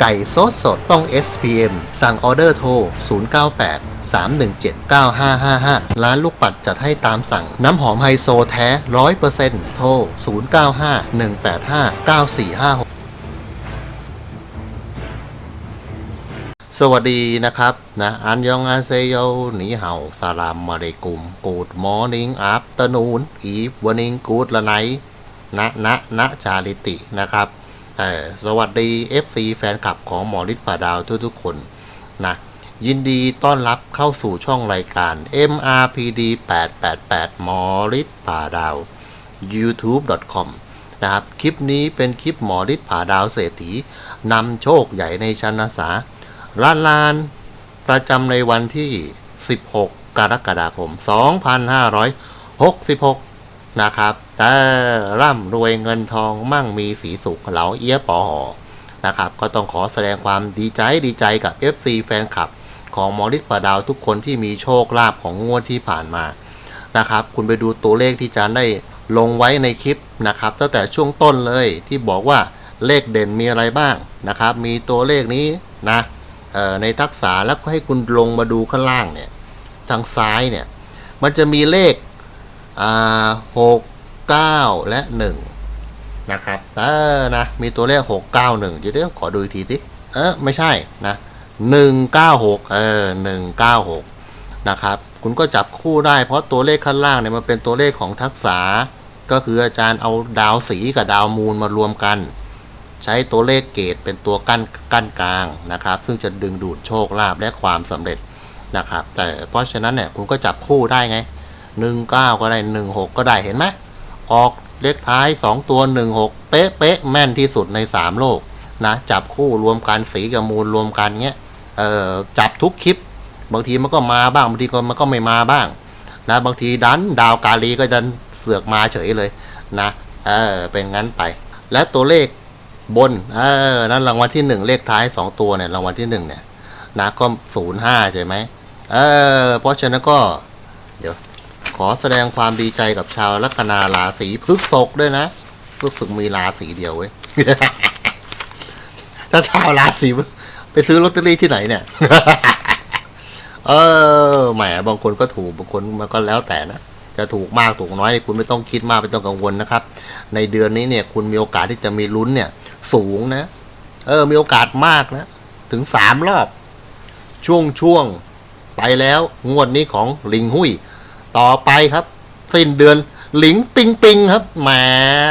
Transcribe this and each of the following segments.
ไก่สดสดต้อง SPM สั่งออเดอร์โทร 098 317 9555 ร้านลูกปัดจัดให้ตามสั่ง น้ำหอมไฮโซแท้ 100%โทร 095 185 9456สวัสดีนะครับนะอันยองอาเซโยหนีเห่าสลามมาเรกุมกูดมอร์นิ่งอัฟเตอร์นูนอีฟวันนิงกูดละไนนะนะนะชาลิตินะครับ สวัสดี FC แฟนคลับของหมอฤทธิ์ป่าดาวทุกๆคนนะยินดีต้อนรับเข้าสู่ช่องรายการ MRPD 888หมอฤทธิ์ป่าดาว youtube.com นะครับ คลิปนี้เป็นคลิปหมอฤทธิ์ผาดาวเศรษฐีนำโชคใหญ่ในชันาสาล้านลาน ประจำในวันที่ 16 กรกฎาคม 2566 นะครับแต่ร่ำรวยเงินทองมั่งมีสีสุขเหลาเอี้ยปอหอนะครับก็ต้องขอแสดงความดีใจดีใจกับ FC แฟนคลับ ของมอฤทธิ์ประดาวทุกคนที่มีโชคลาภของงวดที่ผ่านมานะครับ คุณไปดูตัวเลขที่จานได้ลงไว้ในคลิปนะครับ ตั้งแต่ช่วงต้นเลยที่บอกว่าเลขเด่นมีอะไรบ้างนะครับ มีตัวเลขนี้นะในทักษะแล้วก็ให้คุณลงมาดูข้างล่างเนี่ยทางซ้ายเนี่ยมันจะมีเลข หกเก้าและหนึ่งนะครับเออนะมีตัวเลขหกเก้าหนึ่งเดี๋ยวขอดูอีกทีสิเออไม่ใช่นะหนึ่งเก้าหกเออหนึ่งเก้าหกนะครับคุณก็จับคู่ได้เพราะตัวเลขข้างล่างเนี่ยมันเป็นตัวเลขของทักษะก็คืออาจารย์เอาดาวสีกับดาวมูลมารวมกัน ใช้ตัวเลขเกตเป็นตัวกั้นกั้นกลางนะครับ ซึ่งจะดึงดูดโชคลาภและความสำเร็จนะครับ แต่เพราะฉะนั้นเนี่ยคุณก็จับคู่ได้ไง 19ก็ได้16ก็ได้เห็นไหมออกเลขท้าย2ตัว16เป๊ะเป๊ะแม่นที่สุดใน3โลกนะจับคู่รวมกันสีกับมูลรวมกันเงี้ยเออจับทุกคลิป บางทีมันก็มาบ้างบางทีก็มันก็ไม่มาบ้างนะบางทีดันดาวกาลีก็ดันเสือกมาเฉยเลยนะเออเป็นงั้นไป และตัวเลขบนเออนั่นรางวัลที่หนึ่งเลขท้ายสองตัวเนี่ยรางวัลที่หนึ่งเนี่ยนะก็ศูนย์ห้าใช่ไหมเออเพราะฉะนั้นก็ ขอแสดงความดีใจกับชาวลัคนาราศีพฤษภด้วยนะรู้สึกมีราศีเดียวเว้ย ถ้าชาวราศีไปซื้อลอตเตอรี่ที่ไหนเนี่ย เออแหมบางคนก็ถูกบางคนมันก็แล้วแต่นะจะถูกมากถูกน้อยคุณไม่ต้องคิดมากไม่ต้องกังวลนะครับ ในเดือนนี้เนี่ย คุณมีโอกาสที่จะมีลุ้นเนี่ย สูงนะ เออ มีโอกาสมากนะ ถึงสามรอบ ช่วงช่วงไปแล้ว งวดนี้ของลิงหุย ต่อไปครับ สิ้นเดือนหลิงปิงปิงครับแหม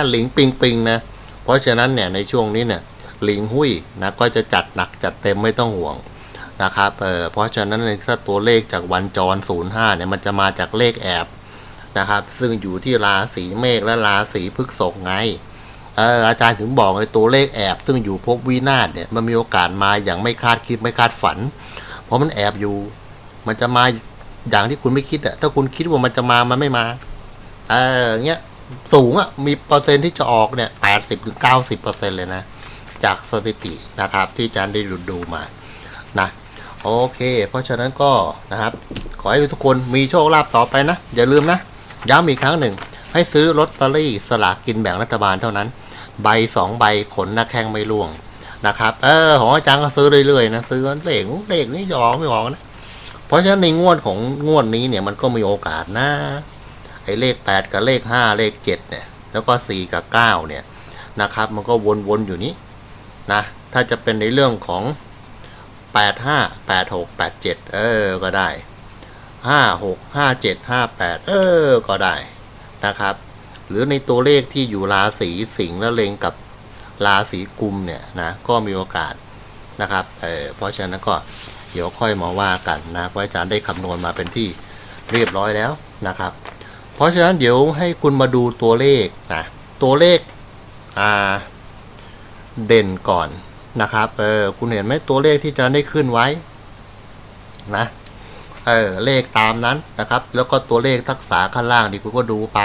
หลิงปิงปิงนะเพราะฉะนั้นเนี่ยในช่วงนี้เนี่ยหลิงหุยนะก็จะจัดหนักจัดเต็มไม่ต้องห่วงนะครับเเพราะฉะนั้นในถ้าตัวเลขจากวันจร 05เนี่ยมันจะมาจากเลขแอบนะครับ ซึ่งอยู่ที่ราศีเมษและราศีพฤษภไงเอออาจารย์ถึงบอกเลยตัวเลขแอบ ซึ่งอยู่ภพวินาศเนี่ยมันมีโอกาสมาอย่างไม่คาดคิดไม่คาดฝัน เพราะมันแอบอยู่ มันจะมา อย่างที่คุณไม่คิดอะถ้าคุณคิดว่ามันจะมามันไม่มา เออเงี้ยสูงอะมีเปอร์เซ็นที่จะออกเนี่ยแปดสิบถึงเก้าสิบเปอร์เซ็นเลยนะ จากสถิตินะครับ ที่อาจารย์ได้ดูดูมานะโอเค เพราะฉะนั้นก็นะครับ ขอให้ทุกคนมีโชคลาภต่อไปนะ อย่าลืมนะ ย้ำอีกครั้งหนึ่ง ให้ซื้อลอตเตอรี่สลากกินแบ่งรัฐบาลเท่านั้น ใบสองใบขนหน้าแข้งไม่ร่วงนะครับ เออ ของอาจารย์ก็ซื้อเรื่อยๆนะ ซื้อเลขเลขนี่จะอกไม่ออกนะ เพราะฉะนั้นในงวดของงวดนี้เนี่ยมันก็มีโอกาสนะไอ้เลขแปดกับเลขห้าเลขเจ็ดเนี่ย แล้วก็สี่กับเก้าเนี่ยนะครับ มันก็วนๆอยู่นี้นะถ้าจะเป็นในเรื่องของแปดห้าแปดหกแปดเจ็ดเออ ก็ได้ห้าหกห้าเจ็ดห้าแปดเออ ก็ได้นะครับ หรือในตัวเลขที่อยู่ราศีสิงห์และเลงกับราศีกุมเนี่ยนะก็มีโอกาสนะครับ เออเพราะฉะนั้นก็ เดี๋ยวค่อยมาว่ากันนะเพราะอาจารย์ได้คำนวณมาเป็นที่เรียบร้อยแล้วนะครับ เพราะฉะนั้นเดี๋ยวให้คุณมาดูตัวเลขนะตัวเลขอ่าเด่นก่อนนะครับเออคุณเห็นไหมตัวเลขที่จารย์ได้ขึ้นไว้นะเออเลขตามนั้นนะครับ แล้วก็ตัวเลขทักษะข้างล่างนี่คุณก็ดูไป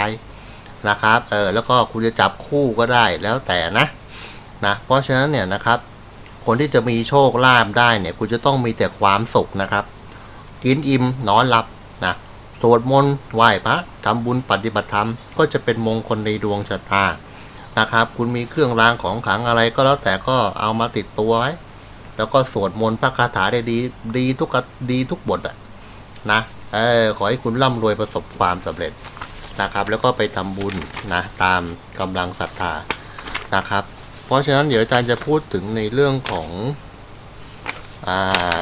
นะครับเออแล้วก็คุณจะจับคู่ก็ได้แล้วแต่นะนะเพราะฉะนั้นเนี่ยนะครับ คนที่จะมีโชคลาภได้เนี่ย คุณจะต้องมีแต่ความสุขนะครับ กินอิ่มนอนหลับนะสวดมนต์ไหว้พระทำบุญปฏิบัติธรรม ก็จะเป็นมงคลในดวงชะตานะครับ คุณมีเครื่องรางของขลังอะไรก็แล้วแต่ก็เอามาติดตัวไว้แล้วก็สวดมนต์พระคาถาได้ดี ดีทุกดีทุกบทอะนะเออขอให้คุณร่ำรวยประสบความสำเร็จนะครับ แล้วก็ไปทำบุญนะตามกำลังศรัทธานะครับ เพราะฉะนั้นเดี๋ยวอาจารย์จะพูดถึงในเรื่องของอ่า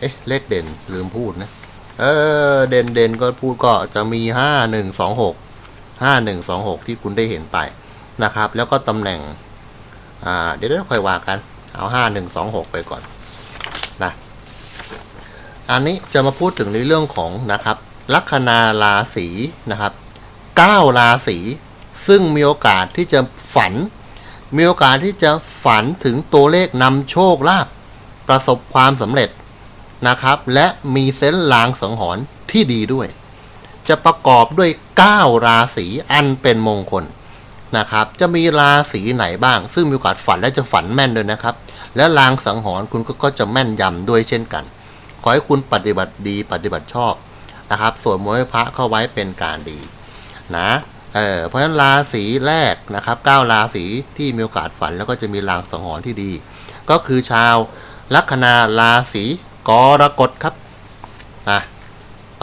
เอ๊ะเลขเด่นลืมพูดนะเออเด่นเด่นก็พูดก็จะมีห้าหนึ่งสองหกห้าหนึ่งสองหกที่คุณได้เห็นไปนะครับ แล้วก็ตำแหน่งอ่าเดี๋ยวเราค่อยว่ากัน เอาห้าหนึ่งสองหกไปก่อนนะอันนี้จะมาพูดถึงในเรื่องของนะครับ ลัคนาราศีนะครับเก้าราศีซึ่งมีโอกาสที่จะฝัน มีโอกาสที่จะฝันถึงตัวเลขนำโชคลาภประสบความสำเร็จนะครับ และมีเซนส์ลางสังหรณ์ที่ดีด้วย จะประกอบด้วย 9 ราศีอันเป็นมงคลนะครับ จะมีราศีไหนบ้าง ซึ่งมีโอกาสฝันและจะฝันแม่นด้วยนะครับ และลางสังหรณ์คุณก็ก็จะแม่นยำด้วยเช่นกัน ขอให้คุณปฏิบัติดีปฏิบัติชอบนะครับสวดมนต์พระเข้าไว้เป็นการดีนะ เออเพราะฉะนั้นราศีแรกนะครับ9ราศีที่มีโอกาสฝันแล้วก็จะมีลางสังหรณ์ที่ดี ก็คือชาวลัคนาราศีกรกฎครับอะ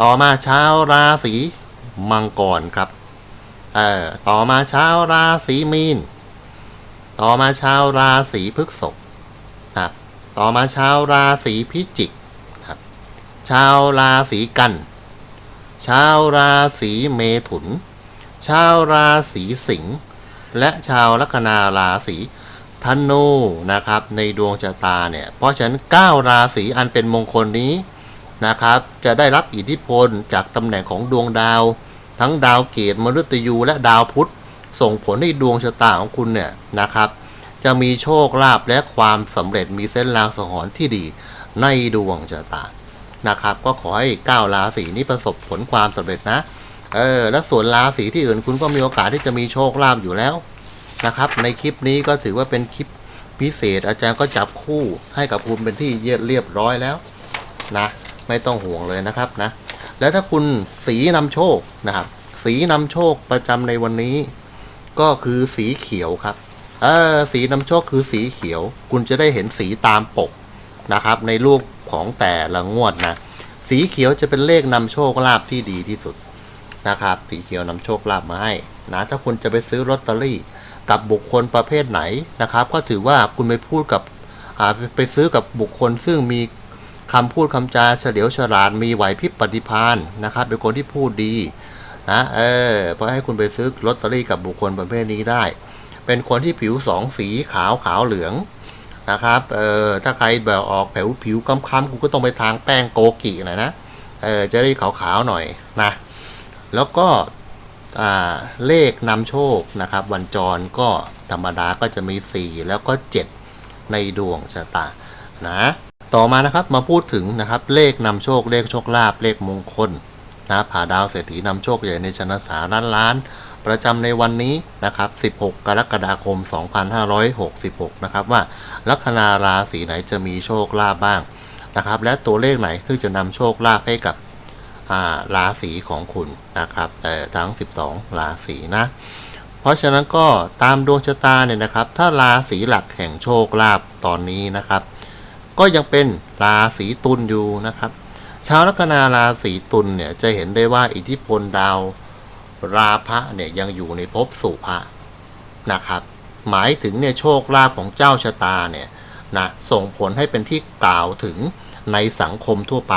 ต่อมาชาวราศีมังกรครับเออต่อมาชาวราศีมีน ต่อมาชาวราศีพฤษภครับต่อมาชาวราศีพิจิกครับชาวราศีกัน ชาวราศีเมถุน ชาวราศีสิงห์และชาวลัคนาราศีธนูนะครับ ในดวงชะตาเนี่ย เพราะฉะนั้น 9 ราศีอันเป็นมงคลนี้นะครับ จะได้รับอิทธิพลจากตำแหน่งของดวงดาว ทั้งดาวเกตมฤตยูและดาวพุธส่งผลให้ดวงชะตาของคุณเนี่ยนะครับ จะมีโชคลาภและความสำเร็จมีเส้นลางสังหรณ์ที่ดีในดวงชะตานะครับ ก็ขอให้ 9 ราศีนี้ประสบผลความสำเร็จนะ เออและส่วนราศีที่อื่นคุณก็มีโอกาสที่จะมีโชคลาภอยู่แล้วนะครับ ในคลิปนี้ก็ถือว่าเป็นคลิปพิเศษ อาจารย์ก็จับคู่ให้กับคุณเป็นที่เรียบร้อยแล้วนะไม่ต้องห่วงเลยนะครับนะ แล้วถ้าคุณสีนำโชคนะครับ สีนำโชคประจำในวันนี้ ก็คือสีเขียวครับเออสีนำโชคคือสีเขียว คุณจะได้เห็นสีตามปกนะครับ ในรูปของแต่ละงวดนะ สีเขียวจะเป็นเลขนำโชคลาภที่ดีที่สุด นะครับสีเขียวนำโชคลาภมาให้นะถ้าคุณจะไปซื้อลอตเตอรี่กับบุคคลประเภทไหนนะครับ ก็ถือว่าคุณไปพูดกับไปซื้อกับบุคคลซึ่งมีคำพูดคำจาเฉลียวฉลาดมีไหวพริบปฏิภาณนะครับ เป็นคนที่พูดดีนะเออเพราะให้คุณไปซื้อลอตเตอรี่กับบุคคลประเภทนี้ได้ เป็นคนที่ผิวสองสีขาวขาวเหลืองนะครับเออถ้าใครแบบออกผิวผิวค้ำๆคุณก็ต้องไปทางแป้งโกกิหน่อยนะเออจะได้ขาวๆหน่อยนะ แล้วก็เลขนำโชคนะครับ วันจรก็ธรรมดาก็จะมี 4 แล้วก็ 7 ในดวงชะตานะต่อมานะครับมาพูดถึงนะครับเลขนำโชคเลขโชคลาภเลขมงคลนะผ่าดาวเศรษฐีนำโชคใหญ่ในชนะสาล้านล้าน ประจำในวันนี้นะครับ 16 กรกฎาคม 2566 นะครับว่าลัคนาราศีไหนจะมีโชคลาภบ้างนะครับ และตัวเลขไหนซึ่งจะนำโชคลาภให้กับ ราศีของคุณนะครับ แต่ทั้ง 12 ราศีนะ เพราะฉะนั้นก็ตามดวงชะตาเนี่ยนะครับ ถ้าราศีหลักแห่งโชคลาภตอนนี้นะครับ ก็ยังเป็นราศีตุลอยู่นะครับ ชาวลัคนาราศีตุลเนี่ยจะเห็นได้ว่าอิทธิพลดาวราพะเนี่ยยังอยู่ในภพสุภะนะครับ หมายถึงเนี่ยโชคลาภของเจ้าชะตาเนี่ยนะส่งผลให้เป็นที่กล่าวถึงในสังคมทั่วไป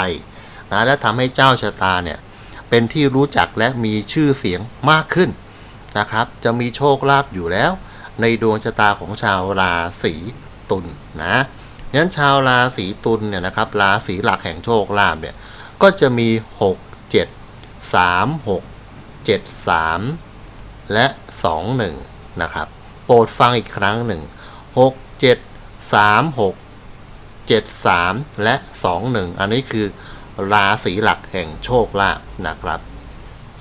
นะและทำให้เจ้าชะตาเนี่ยเป็นที่รู้จักและมีชื่อเสียงมากขึ้นนะครับ จะมีโชคลาภอยู่แล้ว ในดวงชะตาของชาวราศีตุลนะงั้นชาวราศีตุลเนี่ยนะครับราศีหลักแห่งโชคลาภเนี่ยก็จะมี 6 7 3 6 7 3 และ 2 1 นะครับ โปรดฟังอีกครั้งหนึ่ง 6 7 3 6 7 3 และ 2 1 อันนี้คือ ราศีหลักแห่งโชคลาภนะครับ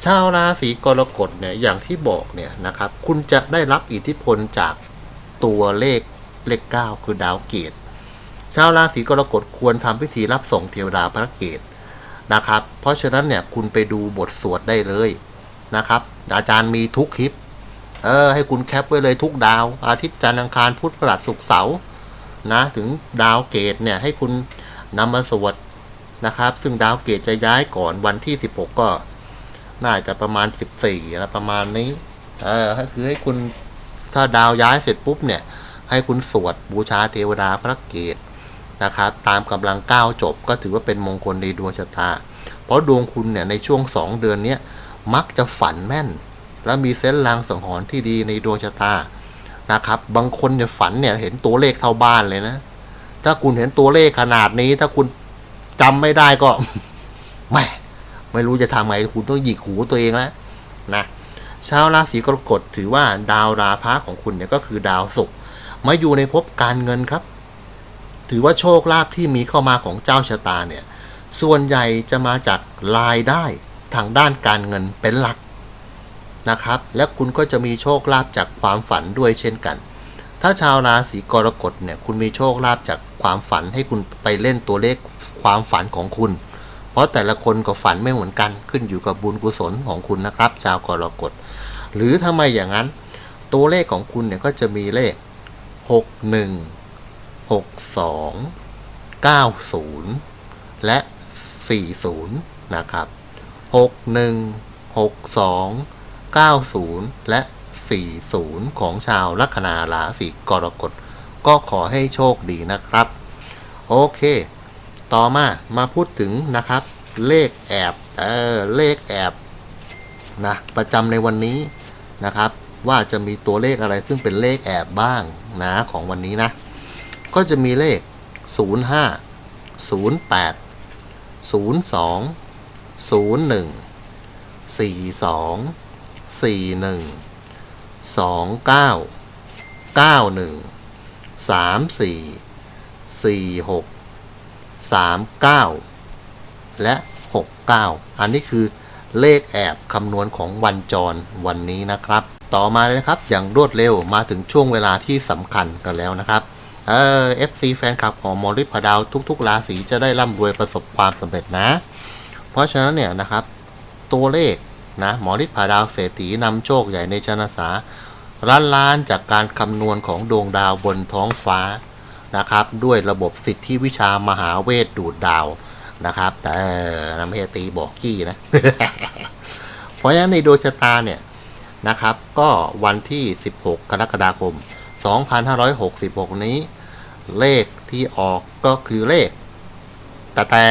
ชาวราศีกรกฎเนี่ยอย่างที่บอกเนี่ยนะครับ คุณจะได้รับอิทธิพลจากตัวเลขเลข 9 คือดาวเกตชาวราศีกรกฎควรทำพิธีรับส่งเทวดาพระเกตนะครับ เพราะฉะนั้นเนี่ยคุณไปดูบทสวดได้เลยนะครับ อาจารย์มีทุกคลิป เออ ให้คุณแคปไว้เลยทุกดาว อาทิตย์จันทร์อังคารพุธพฤหัสศุกร์เสาร์นะ ถึงดาวเกตเนี่ยให้คุณนำมาสวด นะครับ ซึ่งดาวเกตจะย้ายก่อนวันที่ 16 ก็ น่าจะประมาณ 14แล้วประมาณนี้ เออคือให้คุณถ้าดาวย้ายเสร็จปุ๊บเนี่ย ให้คุณสวดบูชาเทวดาพระเกตนะครับ ตามกำลังก้าวจบก็ถือว่าเป็นมงคลในดวงชะตา เพราะดวงคุณเนี่ยในช่วง 2 เดือนเนี้ยมักจะฝันแม่น และมีเส้นลางสังหรณ์ที่ดีในดวงชะตานะครับ บางคนเนี่ยฝันเนี่ยเห็นตัวเลขเท่าบ้านเลยนะ ถ้าคุณเห็นตัวเลขขนาดนี้ถ้าคุณ จำไม่ได้ก็ ไม่ ไม่รู้จะทำไงคุณต้องหยิกหูตัวเองแล้วนะชาวราศีกรกฎถือว่าดาวราพะของคุณเนี่ยก็คือดาวศุกร์มาอยู่ในภพการเงินครับ ถือว่าโชคลาภที่มีเข้ามาของเจ้าชะตาเนี่ย ส่วนใหญ่จะมาจากรายได้ทางด้านการเงินเป็นหลักนะครับ และคุณก็จะมีโชคลาภจากความฝันด้วยเช่นกัน ถ้าชาวราศีกรกฎเนี่ยคุณมีโชคลาภจากความฝันให้คุณไปเล่นตัวเลข ความฝันของคุณ เพราะแต่ละคนก็ฝันไม่เหมือนกันขึ้นอยู่กับบุญกุศลของคุณนะครับ ชาวกรกฎหรือถ้าไมอย่างนั้น ตัวเลขของคุณเนี่ยก็จะมีเลข 61 62 90 และ 40 นะครับ 61 62 90 และ 40 ของชาวลัคนาราศีกรกฎก็ขอให้โชคดีนะครับ โอเค ต่อมามาพูดถึงนะครับ เลขแอบเออเลขแอบนะประจำในวันนี้นะครับ ว่าจะมีตัวเลขอะไรซึ่งเป็นเลขแอบบ้างนะของวันนี้นะ ก็จะมีเลข 05 08 02 01 42สี่หนึ่งสองเก้าเก้าหนึ่ งสามเก้าและหกเก้าอันนี้คือเลขแอบคำนวณของวันจรวันนี้นะครับ ต่อมาเลยนะครับอย่างรวดเร็วมาถึงช่วงเวลาที่สำคัญกันแล้วนะครับเออ FC แฟนคลับของมอริพดาวทุกๆ ราศีจะได้ร่ำรวยประสบความสำเร็จนะ เพราะฉะนั้นเนี่ยนะครับ ตัวเลขนะหมอฤทธิ์ผาดาวเศรษฐีนำโชคใหญ่ในชนสาล้านล้านจากการคำนวณของดวงดาวบนท้องฟ้า นะครับ ด้วยระบบสิทธิวิชามหาเวทดูดดาวนะครับ แต่นำเฮตีบอกกี้นะ เพราะฉะนั้นในดวงชะตาเนี่ยนะครับ ก็วันที่ 16 กรกฎาคม 2566 นี้ เลขที่ออกก็คือเลขแต่แต่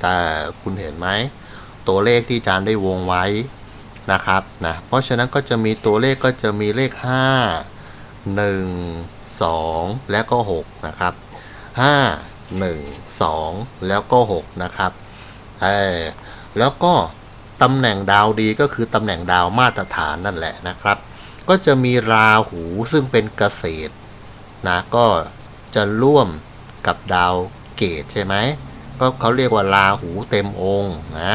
แต่คุณเห็นไหม ตัวเลขที่อาจารย์ได้วงไว้นะครับนะเพราะฉะนั้นก็จะมีตัวเลขก็จะมีเลข 5 1 2 แล้วก็6นะครับ 5 1 2 แล้วก็6นะครับเออแล้วก็ตำแหน่งดาวดีก็คือตำแหน่งดาวมาตรฐานนั่นแหละนะครับ ก็จะมีราหูซึ่งเป็นเกษตรนะก็จะร่วมกับดาวเกตใช่ไหมก็เขาเรียกว่าราหูเต็มองค์นะ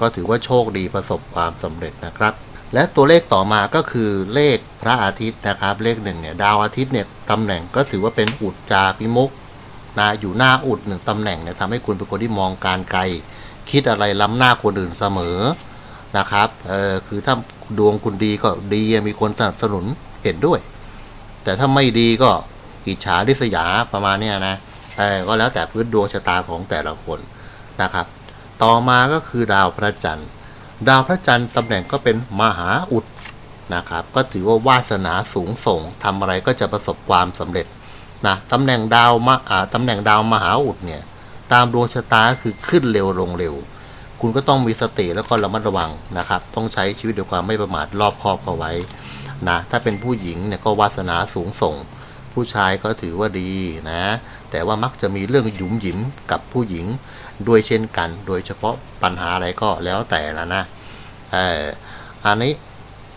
ก็ถือว่าโชคดีประสบความสำเร็จนะครับ และตัวเลขต่อมาก็คือเลขพระอาทิตย์นะครับ เลขหนึ่งเนี่ยดาวอาทิตย์เนี่ยตำแหน่งก็ถือว่าเป็นอุจจาพิมุกนะอยู่หน้าอุดหนึ่งตำแหน่งเนี่ยทำให้คุณเป็นคนที่มองการไกล คิดอะไรล้ำหน้าคนอื่นเสมอนะครับเออคือถ้าดวงคุณดีก็ดีมีคนสนับสนุนเห็นด้วย แต่ถ้าไม่ดีก็อิจฉาริษยาประมาณเนี้ยนะเออก็แล้วแต่พื้นดวงชะตาของแต่ละคนนะครับ ต่อมาก็คือดาวพระจันทร์ ดาวพระจันทร์ตำแหน่งก็เป็นมหาอุดนะครับ ก็ถือว่าวาสนาสูงส่งทำอะไรก็จะประสบความสำเร็จนะตำแหน่งดาวมอ่าตำแหน่งดาวมหาอุดเนี่ยตามดวงชะตาคือขึ้นเร็วลงเร็ว คุณก็ต้องมีสติแล้วก็ระมัดระวังนะครับ ต้องใช้ชีวิตด้วยความไม่ประมาทรอบคอบเอาไว้นะถ้าเป็นผู้หญิงเนี่ยก็วาสนาสูงส่ง ผู้ชายก็ถือว่าดีนะ แต่ว่ามักจะมีเรื่องหยุมหยิมกับผู้หญิง ด้วยเช่นกัน โดยเฉพาะปัญหาอะไรก็แล้วแต่ละนะเอออันนี้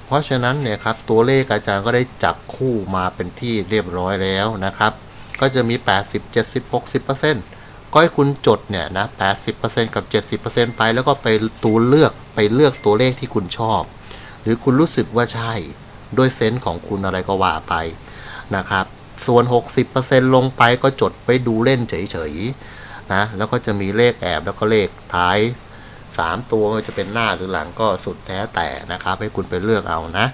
เพราะฉะนั้นเนี่ยครับตัวเลขอาจารย์ก็ได้จับคู่มาเป็นที่เรียบร้อยแล้วนะครับ ก็จะมี 80 70 60%ก็ให้คุณจดเนี่ยนะ 80%กับ 70%ไปแล้วก็ไปตัวเลือกไปเลือกตัวเลขที่คุณชอบ หรือคุณรู้สึกว่าใช่ด้วยเซนส์ของคุณอะไรก็ว่าไปนะครับ ส่วน 60%ลงไปก็จดไปดูเล่นเฉยๆ นะ แล้วก็จะมีเลขแอบแล้วก็เลขท้าย 3 ตัวมันจะเป็นหน้าหรือหลังก็สุดแท้แต่นะครับ ให้คุณไปเลือกเอานะ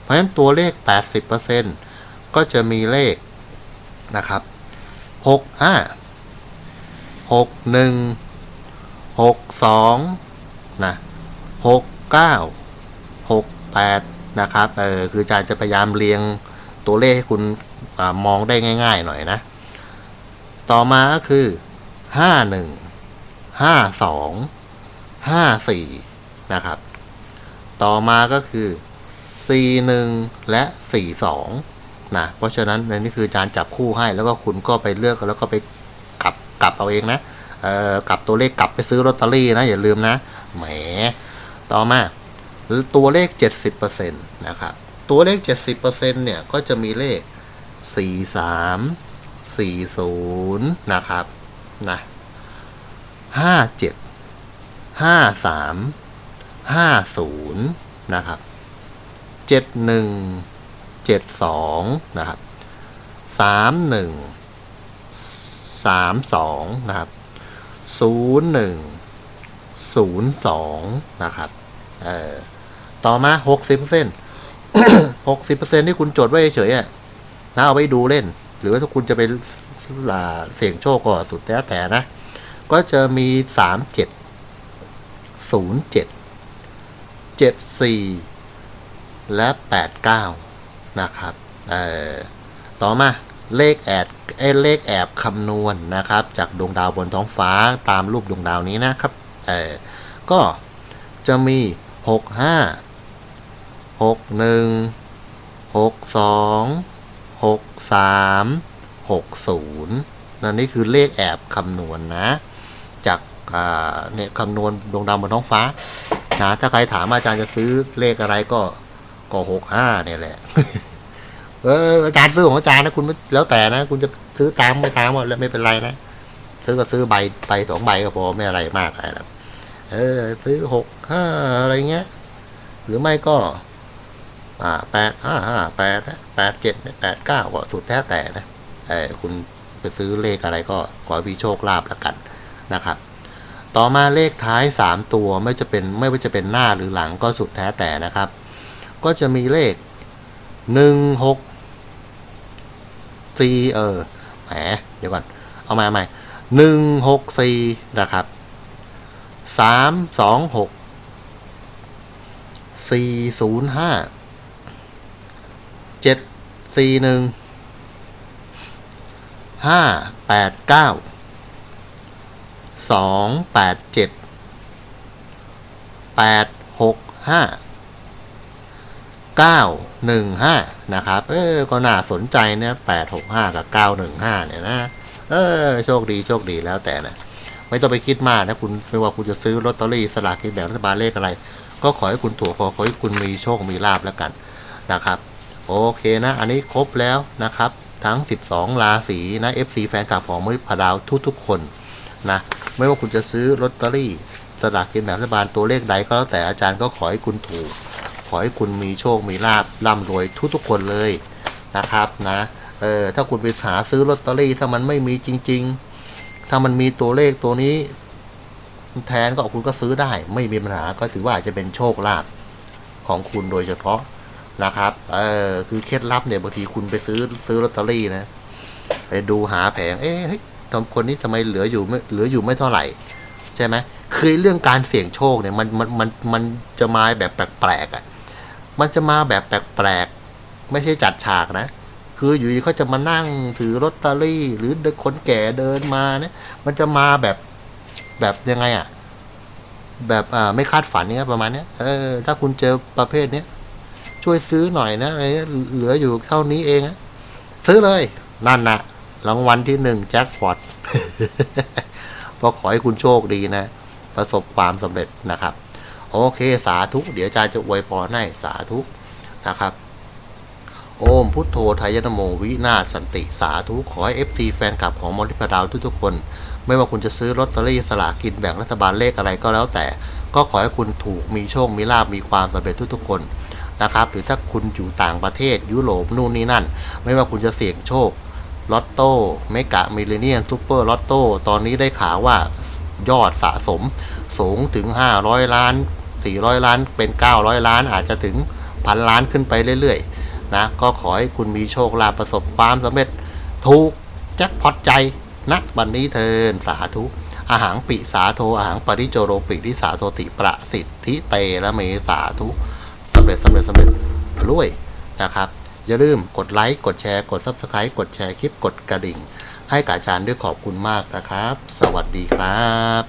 เพราะฉะนั้นตัวเลข 80%ก็จะมีเลขนะครับหกห้าหกหนึ่งหกสองนะหกเก้าหกแปดนะครับเออคืออาจารย์จะพยายามเรียงตัวเลขให้คุณอมองได้ง่าย ๆ หน่อยนะ ต่อมาก็คือ ห้าหนึ่งห้าสองห้าสี่นะครับ ต่อมาก็คือ C1 และ C2 นะ เพราะฉะนั้นนนี้คืออาจารย์จับคู่ให้แล้วก็คุณก็ไปเลือกแล้วก็ไปกลับกลับเอาเองนะ เอ่อกลับตัวเลขกลับไปซื้อลอตเตอรี่นะ อย่าลืมนะ แหม ต่อมาตัวเลข 70%นะครับ ตัวเลข 70%เนี่ย ก็จะมีเลข 43 40 นะครับ นะ57 53 50นะครับเจ็ดหนึ่งเจ็ดสองนะครับสามหนึ่งสามสองนะครับศูนย์หนึ่งศูนย์สองนะครับเอ่อต่อมาหกสิบเปอร์เซ็นต์หกสิบเปอร์เซ็นที่คุณจดไว้เฉยๆอะนะเอาไว้ดูเล่น หรือว่าถ้าคุณจะไปอ่า เสี่ยงโชคก็สุดแล้วแต่นะ ก็จะมีสามเจ็ดศูนย์เจ็ดเจ็ดสี่และ 89 นะครับต่อมาเลขแอดเอเลขแอบคำนวณนะครับ จากดวงดาวบนท้องฟ้าตามรูปดวงดาวนี้นะครับก็จะมี 65 61 62 63 60นั่นนี่คือเลขแอบคำนวณนะ จากเนี่ยคำนวณดวงดาวบนท้องฟ้านะถ้าใครถามอาจารย์จะซื้อเลขอะไรก็ก็หกห้าเนี่ยแหละ เอออาจารย์ซื้อของอาจารย์นะคุณแล้วแต่นะ คุณจะซื้อตามไม่ตามแล้วไม่เป็นไรนะซื้อก็ซื้อใบใบสองใบก็พอไม่อะไรมากอะไรหรอกเออ ซื้อหกห้าอะไรเงี้ย หรือไม่ก็ อ่าแปดห้าห้าแปดแปดเจ็ดแปดเก้าก็สุดแท้แต่นะ คุณไปซื้อเลขอะไรก็ขอให้มีโชคลาภละกันนะครับ ต่อมาเลขท้าย 3 ตัวไม่จะเป็นไม่ว่าจะเป็นหน้าหรือหลังก็สุดแท้แต่นะครับ ก็จะมีเลข 1 6 4เออแหมเดี๋ยวก่อน เอามาใหม่1 6 4นะครับ 3 2 6 4 0 5 7 4 1 5 8 9สองแปดเจ็ดแปดหกห้าเก้าหนึ่งห้านะครับ เออ ก็น่าสนใจเนี่ยแปดหกห้ากับเก้าหนึ่งห้าเนี่ยนะ เออ โชคดีโชคดีแล้วแต่นะ ไม่ต้องไปคิดมากนะคุณไม่ว่าคุณจะซื้อลอตเตอรี่สลากกินแบ่งรัฐบาลเลขอะไร ก็ขอให้คุณถูกขอขอให้คุณมีโชคมีลาบแล้วกันนะครับ โอเคนะ อันนี้ครบแล้วนะครับ ทั้ง 12 ราศีนะ FC แฟนคลับของมริพดาวทุกๆ คนนะไม่ว่าคุณจะซื้อลอตเตอรี่สลากกินแบ่งรัฐบาลตัวเลขใดก็แล้วแต่อาจารย์ก็ขอให้คุณถูก ขอให้คุณมีโชคมีลาบร่ำรวยทุกๆ คนเลยนะครับนะเออถ้าคุณไปหาซื้อลอตเตอรี่ถ้ามันไม่มีจริง ๆ ถ้ามันมีตัวเลขตัวนี้ แทนก็คุณก็ซื้อได้ ไม่มีปัญหาก็ถือว่าอาจจะเป็นโชคลาภของคุณโดยเฉพาะ นะครับ เออคือเคล็ดลับเนี่ยบางทีคุณไปซื้อซื้อลอตเตอรี่นะ ไปดูหาแผง เอ๊ะเฮ้ยทำคนนี้ทำไมเหลืออยู่ไม่เหลืออยู่ไม่เท่าไหร่ ใช่ไหมคือเรื่องการเสี่ยงโชคเนี่ยมันมันมันมันจะมาแบบแปลกๆอะ มันจะมาแบบแปลกๆไม่ใช่จัดฉากนะ คืออยู่ดีเขาจะมานั่งถือลอตเตอรี่ หรือคนแก่เดินมาเนี่ย มันจะมาแบบแบบยังไงอะ แบบอ่าไม่คาดฝันเนี่ยประมาณเนี้ยเออถ้าคุณเจอประเภทเนี้ย ช่วยซื้อหน่อยนะอะไรเหลืออยู่เท่านี้เองอะซื้อเลย นั่นนะรางวัลที่หนึ่งแจ็คพอตก็ขอให้คุณโชคดีนะ ประสบความสำเร็จนะครับ โอเคสาธุเดี๋ยวอาจารย์จะอวยพรให้สาธุนะครับ โอมพุทโธไทยนโมวินาสันติสาธุ ขอให้เอฟซีแฟนคลับของมอลิพดาวทุกๆคน ไม่ว่าคุณจะซื้อลอตเตอรี่สลากกินแบ่งรัฐบาลเลขอะไรก็แล้วแต่ ก็ขอให้คุณถูกมีโชค มีลาบมีความสำเร็จทุกๆคน นะครับ หรือถ้าคุณอยู่ต่างประเทศยุโรปนู่นนี่นั่น ไม่ว่าคุณจะเสี่ยงโชคลอตโต้เมกะมิเลเนียนซูเปอร์ลอตโต้ตอนนี้ได้ข่าวว่ายอดสะสมสูงถึง 500 ล้าน 400 ล้านเป็น 900 ล้านอาจจะถึงพันล้านขึ้นไปเรื่อยๆนะก็ขอให้คุณมีโชคลาภประสบความสำเร็จถูกแจ็คพอตใจนะบันนี้เทินสาธุอาหารปิสาโทอาหารปริโจโรปิทิสาโทติประสิทธิเตระเมสาธุ สำเร็จสำเร็จสำเร็จรวยนะครับ อย่าลืมกดไลค์กดแชร์กด Subscribe กดแชร์คลิปกดกระดิ่ง ให้กับอาจารย์ด้วยขอบคุณมากนะครับ สวัสดีครับ